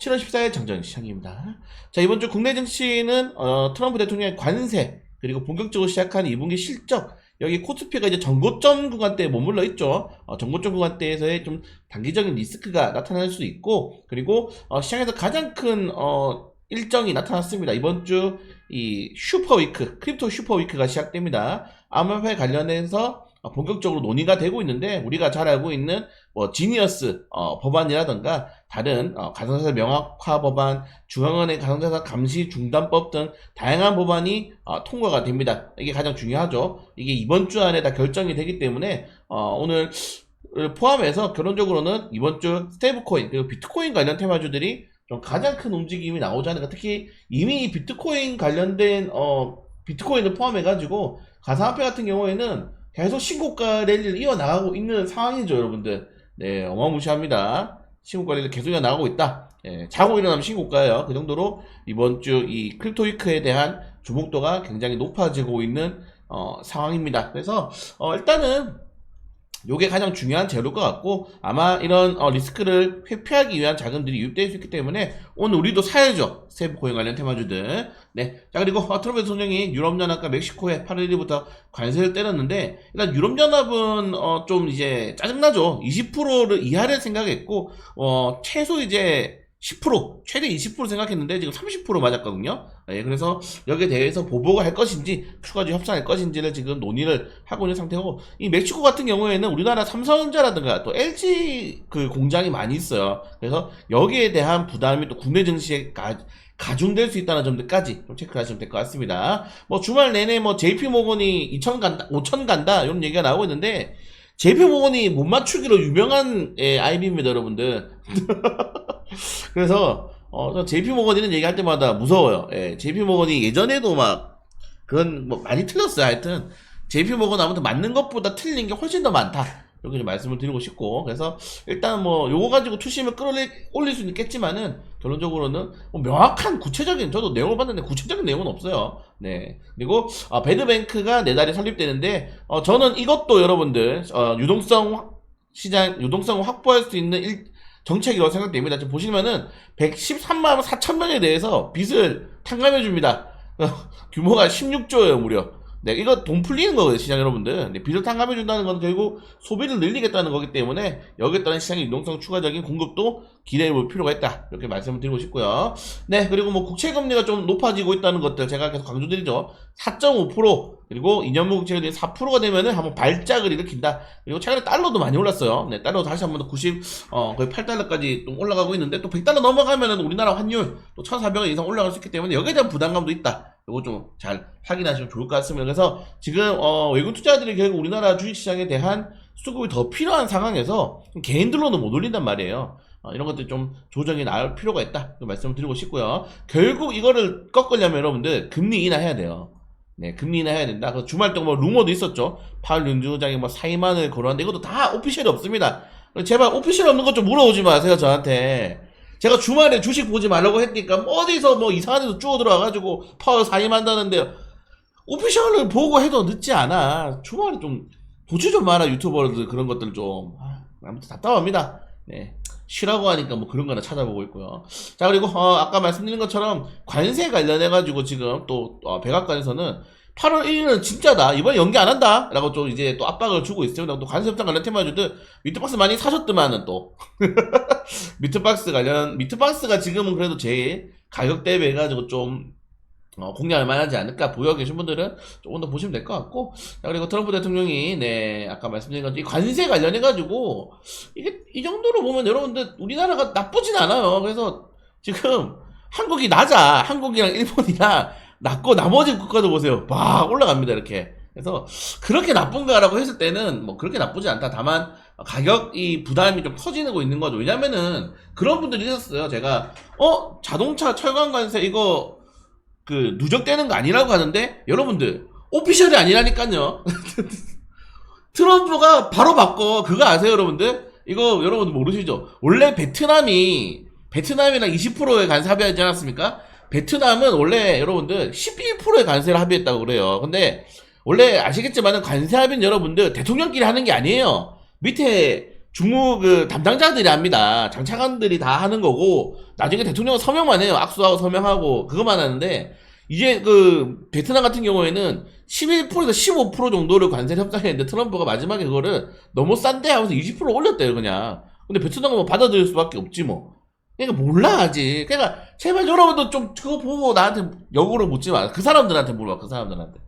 7월 14일 정정 시장입니다. 자, 이번 주 국내 증시는 어, 트럼프 대통령의 관세 그리고 본격적으로 시작한 2분기 실적 여기 코스피가 이제 전고점 구간대에 머물러 있죠. 어, 전고점 구간대에서의 좀 단기적인 리스크가 나타날 수 있고 그리고 어, 시장에서 가장 큰 어, 일정이 나타났습니다. 이번 주 이 슈퍼위크, 크립토 슈퍼위크가 시작됩니다. 암호화폐 관련해서 어, 본격적으로 논의가 되고 있는데 우리가 잘 알고 있는 뭐 지니어스 어, 법안이라던가 다른 어, 가상자산 명확화 법안, 중앙은행 가상자산 감시 중단법 등 다양한 법안이 어, 통과가 됩니다. 이게 가장 중요하죠. 이게 이번 주 안에 다 결정이 되기 때문에 어, 오늘 을 포함해서 결론적으로는 이번 주 스테이블코인 그리고 비트코인 관련 테마주들이 좀 가장 큰 움직임이 나오지 않을까. 특히 이미 이 비트코인 관련된 어 비트코인을 포함해 가지고 가상화폐 같은 경우에는 계속 신고가 랠리를 이어나가고 있는 상황이죠, 여러분들. 네, 어마무시합니다. 신고가 랠리 계속 이어나가고 있다. 예, 자고 일어나면 신고가예요. 그 정도로 이번 주 이 크립토 위크에 대한 주목도가 굉장히 높아지고 있는 어, 상황입니다. 그래서 어, 일단은 요게 가장 중요한 재료일 것 같고 아마 이런 어, 리스크를 회피하기 위한 자금들이 유입될 수 있기 때문에 오늘 우리도 사야죠. 스테이블코인 관련 테마주들. 네자 그리고 어, 트럼프 대통령이 유럽연합과 멕시코에 8월 1일부터 관세를 때렸는데 일단 유럽연합은 어, 좀 이제 짜증나죠. 20%를 이하를 생각했고 어, 최소 이제 10% 최대 20% 생각했는데 지금 30% 맞았거든요. 예, 그래서 여기에 대해서 보복을 할 것인지 추가적으로 협상할 것인지를 지금 논의를 하고 있는 상태고 이 멕시코 같은 경우에는 우리나라 삼성전자라든가 또 LG 그 공장이 많이 있어요. 그래서 여기에 대한 부담이 또 국내 증시에 가, 가중될 수 있다는 점들까지 좀 체크하시면 될 것 같습니다. 뭐 주말 내내 뭐 JP 모건이 2천 간다, 5천 간다 이런 얘기가 나오고 있는데 JP 모건이 못 맞추기로 유명한 예, IB입니다, 여러분들. 그래서 어, 저 JP 모건이는 얘기할 때마다 무서워요. 예, JP 모건이 예전에도 막 그건 뭐 많이 틀렸어요. 하여튼 JP 모건 아무튼 맞는 것보다 틀린 게 훨씬 더 많다. 이렇게 좀 말씀을 드리고 싶고 그래서 일단 뭐 요거 가지고 투심을 끌어올릴 올릴 수는 있겠지만은 결론적으로는 뭐 명확한 구체적인 저도 내용을 봤는데 구체적인 내용은 없어요. 네 그리고 어, 배드뱅크가 내달에 설립되는데 어, 저는 이것도 여러분들 어, 유동성 시장 유동성을 확보할 수 있는 일, 정책이라고 생각됩니다. 지금 보시면은 113만 4천 명에 대해서 빚을 탕감해 줍니다. 규모가 16조예요, 무려. 네, 이거 돈 풀리는 거거든요, 시장 여러분들. 네, 빚을 탕감해 준다는 건 결국 소비를 늘리겠다는 거기 때문에 여기에 따른 시장의 유동성 추가적인 공급도 기대해 볼 필요가 있다. 이렇게 말씀을 드리고 싶고요. 네, 그리고 뭐 국채 금리가 좀 높아지고 있다는 것들 제가 계속 강조드리죠. 4.5% 그리고 2년무 국채가 4%가 되면은 한번 발작을 일으킨다. 그리고 최근에 달러도 많이 올랐어요. 네, 달러 다시 한번 더 90, 어, 거의 8달러까지 또 올라가고 있는데 또 100달러 넘어가면은 우리나라 환율 또 1,400원 이상 올라갈 수 있기 때문에 여기에 대한 부담감도 있다. 이거 좀 잘 확인하시면 좋을 것 같습니다. 그래서 지금 어, 외국 투자자들이 결국 우리나라 주식시장에 대한 수급이 더 필요한 상황에서 개인들로는 못 올린단 말이에요. 어, 이런 것들 좀 조정이 나올 필요가 있다. 그 말씀을 드리고 싶고요. 결국 이거를 꺾으려면 여러분들 금리 인하해야 돼요. 네, 금리 인하해야 된다. 그 주말 동안 뭐 루머도 있었죠. 파월 연주장이 뭐 사임안을 거론하는데 이것도 다 오피셜이 없습니다. 제발 오피셜 없는 것 좀 물어오지 마세요, 저한테. 제가 주말에 주식 보지 말라고 했으니까 뭐 어디서 뭐 이상한 데서 쭈어 들어와가지고 파월 사임한다는데 오피셜을 보고 해도 늦지 않아. 주말에 좀 보지 좀 마라 유튜버들 그런 것들 좀 아, 아무튼 답답합니다. 네. 쉬라고 하니까 뭐 그런 거나 찾아보고 있고요. 자, 그리고, 어, 아까 말씀드린 것처럼 관세 관련해 가지고 지금 또, 어, 백악관에서는 8월 1일은 진짜다. 이번에 연기 안 한다. 라고 좀 이제 또 압박을 주고 있어요. 또 관세 협상 관련 테마 주들 미트박스 많이 사셨더만은 또. 미트박스 관련, 미트박스가 지금은 그래도 제일 가격 대비해가지고 좀 어, 공략할 만하지 않을까 보여 계신 분들은 조금 더 보시면 될 것 같고 자 그리고 트럼프 대통령이 네 아까 말씀드린 것처럼 이 관세 관련해 가지고 이게 이 정도로 보면 여러분들 우리나라가 나쁘진 않아요 그래서 지금 한국이 낮아 한국이랑 일본이랑 낮고 나머지 국가도 보세요 막 올라갑니다 이렇게 그래서 그렇게 나쁜가라고 했을 때는 뭐 그렇게 나쁘지 않다 다만 가격이 부담이 좀 커지고 있는 거죠 왜냐면은 그런 분들이 있었어요 제가 어 자동차 철강 관세 이거 그 누적되는 거 아니라고 하는데 여러분들 오피셜이 아니라니까요. 트럼프가 바로 바꿔 그거 아세요 여러분들? 이거 여러분들 모르시죠? 원래 베트남이 베트남이랑 20%의 관세 합의하지 않았습니까? 베트남은 원래 여러분들 12%의 관세를 합의했다고 그래요. 근데 원래 아시겠지만은 관세 합의는 여러분들 대통령끼리 하는 게 아니에요. 밑에 중무 그 담당자들이 합니다. 장차관들이 다 하는 거고 나중에 대통령은 서명만 해요. 악수하고 서명하고 그것만 하는데 이제 그 베트남 같은 경우에는 11%에서 15% 정도를 관세를 협상했는데 트럼프가 마지막에 그거를 너무 싼데 하면서 20% 올렸대요 그냥. 근데 베트남은 뭐 받아들일 수밖에 없지 뭐. 그러니까 몰라 아직. 그러니까 제발 여러분도 좀 그거 보고 나한테 역으로 묻지 마. 그 사람들한테 물어봐 그 사람들한테.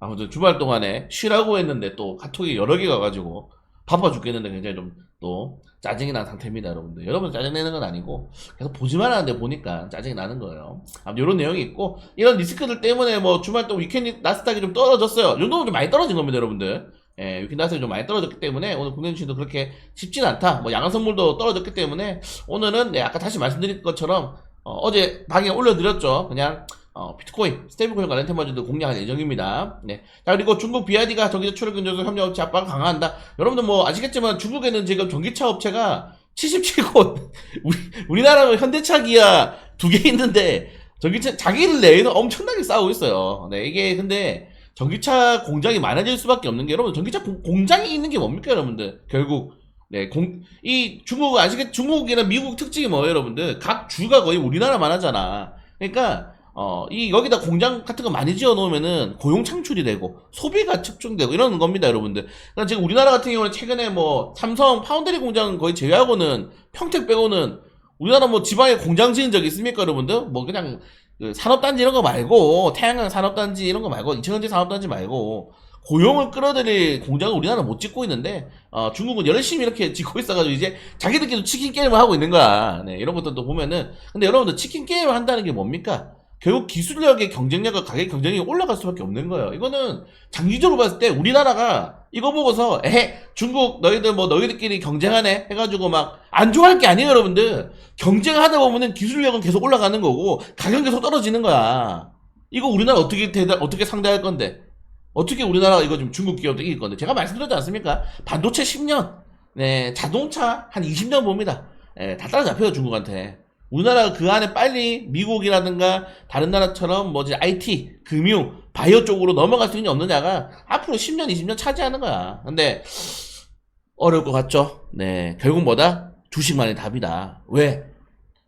아무튼 주말 동안에 쉬라고 했는데 또 카톡이 여러 개 가 가지고 바빠 죽겠는데 굉장히 좀 또 짜증이 난 상태입니다 여러분들 여러분 짜증내는 건 아니고 계속 보지만 하는데 보니까 짜증이 나는 거예요 아무튼 이런 내용이 있고 이런 리스크들 때문에 뭐 주말 동안 위켄드 나스닥이 좀 떨어졌어요 이 정도면 좀 많이 떨어진 겁니다 여러분들 예, 나스닥이 좀 많이 떨어졌기 때문에 오늘 국내 주식도 그렇게 쉽진 않다 뭐 양한 선물도 떨어졌기 때문에 오늘은 네, 아까 다시 말씀드린 것처럼 어, 제 방에 올려드렸죠 그냥 어, 비트코인, 스테이블코인 관련 테마주도 공략할 예정입니다. 네. 자, 그리고 중국 BID가 전기차 출력 근조소 협력업체 압박을 강화한다. 여러분들 뭐 아시겠지만 중국에는 지금 전기차 업체가 77곳, 우리, 우리나라는 현대차 기아 두 개 있는데, 전기차, 자기들 내에서 엄청나게 싸우고 있어요. 네, 이게 근데, 전기차 공장이 많아질 수밖에 없는 게, 여러분, 전기차 공- 공장이 있는 게 뭡니까, 여러분들? 결국. 네, 공, 이 중국, 아시겠, 중국이나 미국 특징이 뭐예요, 여러분들? 각 주가 거의 우리나라만 하잖아. 그러니까, 어, 이, 여기다 공장 같은 거 많이 지어 놓으면은 고용 창출이 되고, 소비가 측정되고, 이러는 겁니다, 여러분들. 그러니까 지금 우리나라 같은 경우는 최근에 뭐, 삼성 파운드리 공장 거의 제외하고는, 평택 빼고는, 우리나라 뭐 지방에 공장 지은 적 있습니까, 여러분들? 뭐 그냥, 그 산업단지 이런 거 말고, 태양광 산업단지 이런 거 말고, 이천원지 산업단지 말고, 고용을 끌어들일 공장을 우리나라는 못 짓고 있는데, 어, 중국은 열심히 이렇게 짓고 있어가지고, 이제 자기들끼리 치킨 게임을 하고 있는 거야. 네, 이런 것들도 보면은. 근데 여러분들 치킨 게임을 한다는 게 뭡니까? 결국 기술력의 경쟁력과 가격 경쟁력이 올라갈 수밖에 없는 거예요. 이거는 장기적으로 봤을 때 우리나라가 이거 보고서 에 중국 너희들 뭐 너희들끼리 경쟁하네 해가지고 막 안 좋아할 게 아니에요, 여러분들. 경쟁하다 보면은 기술력은 계속 올라가는 거고 가격은 계속 떨어지는 거야. 이거 우리나라 어떻게 대다 어떻게 상대할 건데? 어떻게 우리나라가 이거 지금 중국 기업도 이길 건데? 제가 말씀드렸지 않습니까? 반도체 10년, 네 자동차 한 20년 봅니다. 예, 다 따라잡혀요 중국한테. 우리나라가 그 안에 빨리 미국이라든가 다른 나라처럼 뭐 이제 IT, 금융, 바이오 쪽으로 넘어갈 수 있냐 없느냐가 앞으로 10년, 20년 차지하는 거야. 근데 어려울 것 같죠? 네, 결국 뭐다? 주식만이 답이다. 왜?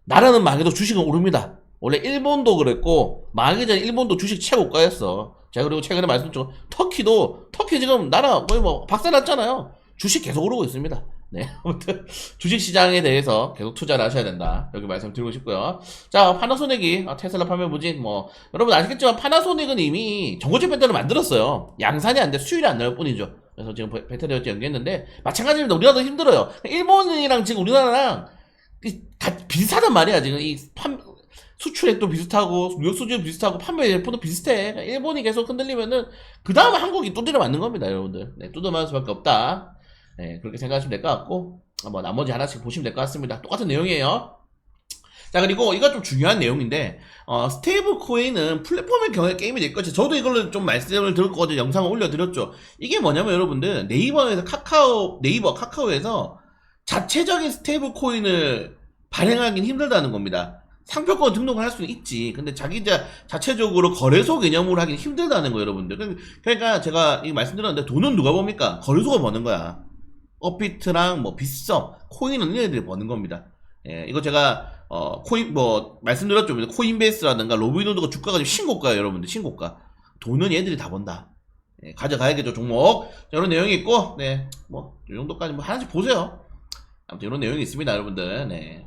나라는 망해도 주식은 오릅니다. 원래 일본도 그랬고 망하기 전에 일본도 주식 최고가였어. 제가 그리고 최근에 말씀드렸죠. 터키도 터키 지금 나라 거의 뭐 박살났잖아요. 주식 계속 오르고 있습니다. 네, 아무튼 주식 시장에 대해서 계속 투자를 하셔야 된다. 여기 말씀드리고 싶고요. 자, 파나소닉이 아, 테슬라 판매 무진 뭐 여러분 아시겠지만 파나소닉은 이미 전고체 배터리를 만들었어요. 양산이 안 돼 수율이 안 나올 뿐이죠. 그래서 지금 배- 배터리 어찌 연기했는데 마찬가지입니다. 우리나라도 힘들어요. 일본이랑 지금 우리나라랑 비슷하단 말이야. 지금 이 판, 수출액도 비슷하고 무역 수지도 비슷하고 판매 여건도 비슷해. 그러니까 일본이 계속 흔들리면은 그 다음에 한국이 두드려 맞는 겁니다, 여러분들. 네, 두드려 맞을 수밖에 없다. 네, 그렇게 생각하시면 될 것 같고, 아, 뭐, 나머지 하나씩 보시면 될 것 같습니다. 똑같은 내용이에요. 자, 그리고 이거 좀 중요한 내용인데, 어, 스테이블 코인은 플랫폼의 경우에 게임이 될 거죠. 저도 이걸로 좀 말씀을 드렸거든요. 영상을 올려드렸죠. 이게 뭐냐면 여러분들, 네이버에서 카카오, 네이버 카카오에서 자체적인 스테이블 코인을 발행하기는 힘들다는 겁니다. 상표권 등록을 할 수는 있지. 근데 자기 자, 자체적으로 거래소 개념으로 하기는 힘들다는 거예요, 여러분들. 그러니까 제가 이 말씀드렸는데 돈은 누가 법니까? 거래소가 버는 거야. 업비트랑 뭐 비썸, 코인은 얘네들이 버는 겁니다. 예, 이거 제가 어 코인 뭐 말씀드렸죠. 코인베이스라든가 로비노드가 주가가 지금 신고가예요, 여러분들 신고가. 돈은 얘들이 다 번다. 예, 가져가야겠죠 종목. 자, 이런 내용이 있고, 네, 뭐 이 정도까지 뭐 하나씩 보세요. 아무튼 이런 내용이 있습니다, 여러분들. 네.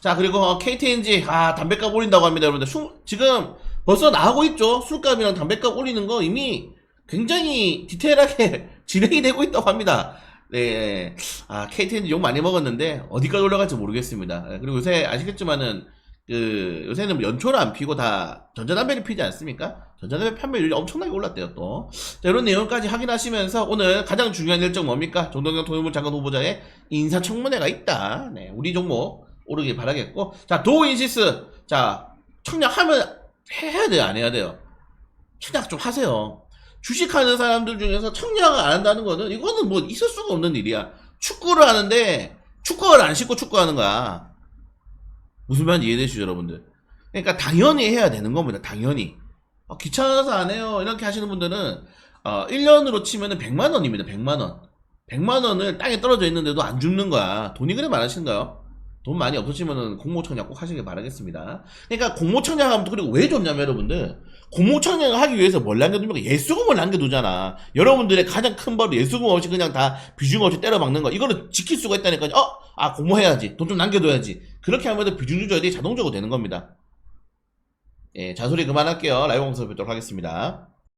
자 그리고 어, KTNG 아 담배값 올린다고 합니다, 여러분들. 수, 지금 벌써 나오고 있죠. 술값이랑 담배값 올리는 거 이미 굉장히 디테일하게 진행이 되고 있다고 합니다. 네, 아 KTNG 욕 많이 먹었는데 어디까지 올라갈지 모르겠습니다. 예, 그리고 요새 아시겠지만은 그 요새는 뭐 연초를 안 피고 다 전자담배를 피지 않습니까? 전자담배 판매율이 엄청나게 올랐대요 또. 자, 이런 내용까지 확인하시면서 오늘 가장 중요한 일정 뭡니까? 정동영 통일부 장관 후보자의 인사청문회가 있다. 네, 우리 종목 오르길 바라겠고, 자 도인시스, 자 청약하면 해야 돼요, 안 해야 돼요? 청약 좀 하세요. 주식하는 사람들 중에서 청약을 안 한다는 거는 이거는 뭐 있을 수가 없는 일이야. 축구를 하는데 축구를 안 신고 축구하는 거야. 무슨 말인지 이해되시죠, 여러분들? 그러니까 당연히 해야 되는 겁니다. 당연히. 어, 귀찮아서 안 해요. 이렇게 하시는 분들은 어, 1년으로 치면은 100만 원입니다. 100만 원. 100만 원을 땅에 떨어져 있는데도 안 죽는 거야. 돈이 그래 많으신가요? 돈 많이 없으시면은 공모청약 꼭 하시길 바라겠습니다. 그러니까 공모청약 하면 또 그리고 왜 좋냐면 여러분들 공모청약을 하기 위해서 뭘 남겨두면 예수금을 남겨두잖아. 여러분들의 가장 큰 벌은 예수금 없이 그냥 다 비중 없이 때려박는 거. 이거를 지킬 수가 있다니까요. 어? 아 공모해야지. 돈 좀 남겨둬야지. 그렇게 하면 비중 조절이 자동적으로 되는 겁니다. 예, 잔소리 그만할게요. 라이브 방송 뵙도록 하겠습니다.